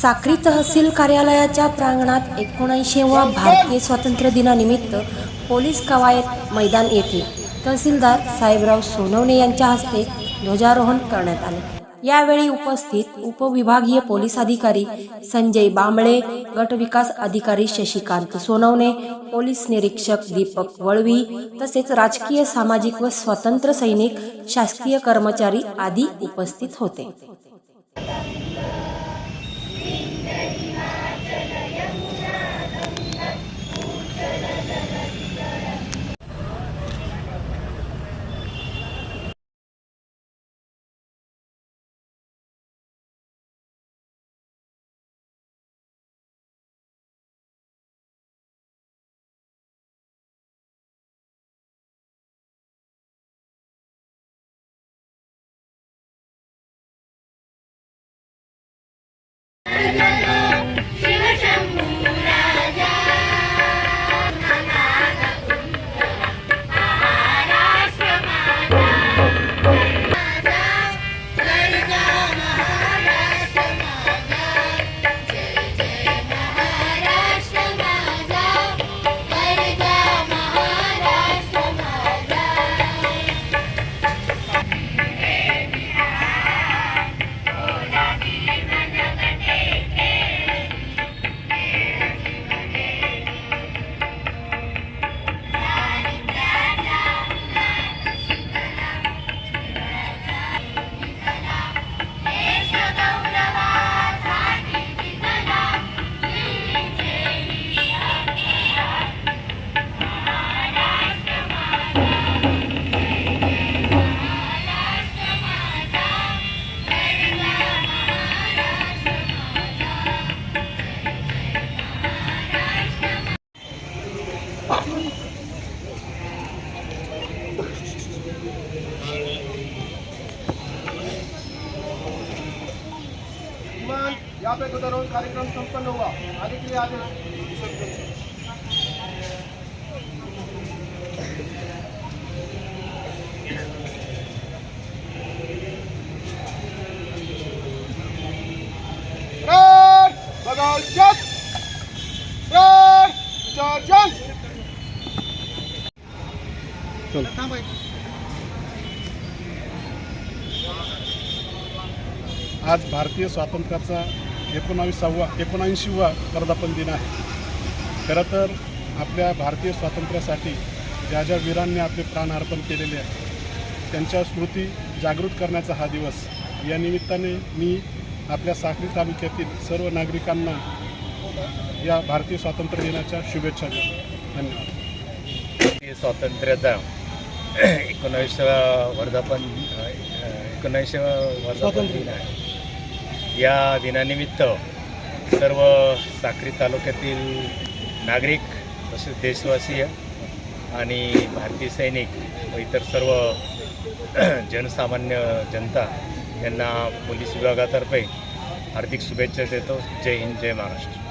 साक्री तहसील कार्यालयाच्या प्रांगणात एकोणऐंशीवा भारतीय स्वातंत्र्य दिनानिमित्त पोलीस कवायत मैदान येथे तहसीलदार साहेबराव सोनवणे यांच्या हस्ते ध्वजारोहण करण्यात आले. यावेळी उपस्थित उपविभागीय पोलीस अधिकारी संजय बांबळे गटविकास अधिकारी शशिकांत सोनवणे पोलीस निरीक्षक दीपक वळवी तसेच राजकीय सामाजिक व स्वातंत्र्य सैनिक शासकीय कर्मचारी आदी उपस्थित होते. महाराष्ट्र यहाँ पे ध्वजारोहण कार्यक्रम संपन्न हुआ आगे के लिए आदेश. Red, बगल आज भारतीय स्वातंत्र्याचा एकोणावीसावा एकोणऐंशीवा वर्धापन दिन आहे. खरं तर आपल्या भारतीय स्वातंत्र्यासाठी ज्या ज्या वीरांनी आपले प्राण अर्पण केलेले आहे त्यांच्या स्मृती जागृत करण्याचा हा दिवस या निमित्ताने मी आपल्या साखरी तालुक्यातील सर्व नागरिकांना या भारतीय स्वातंत्र्य दिनाच्या शुभेच्छा देतो. धन्यवाद. स्वातंत्र्याचा एकोणावीसवा वर्धापन एकोणावीसवा वर्धापन दिन आहे. या दिनानिमित्त सर्व साक्री तालुक्यातील नागरिक तसेच देशवासीय आणि भारतीय सैनिक व इतर सर्व जनसामान्य जनता यांना पोलीस विभागातर्फे हार्दिक शुभेच्छा देतो. जय हिंद जय महाराष्ट्र.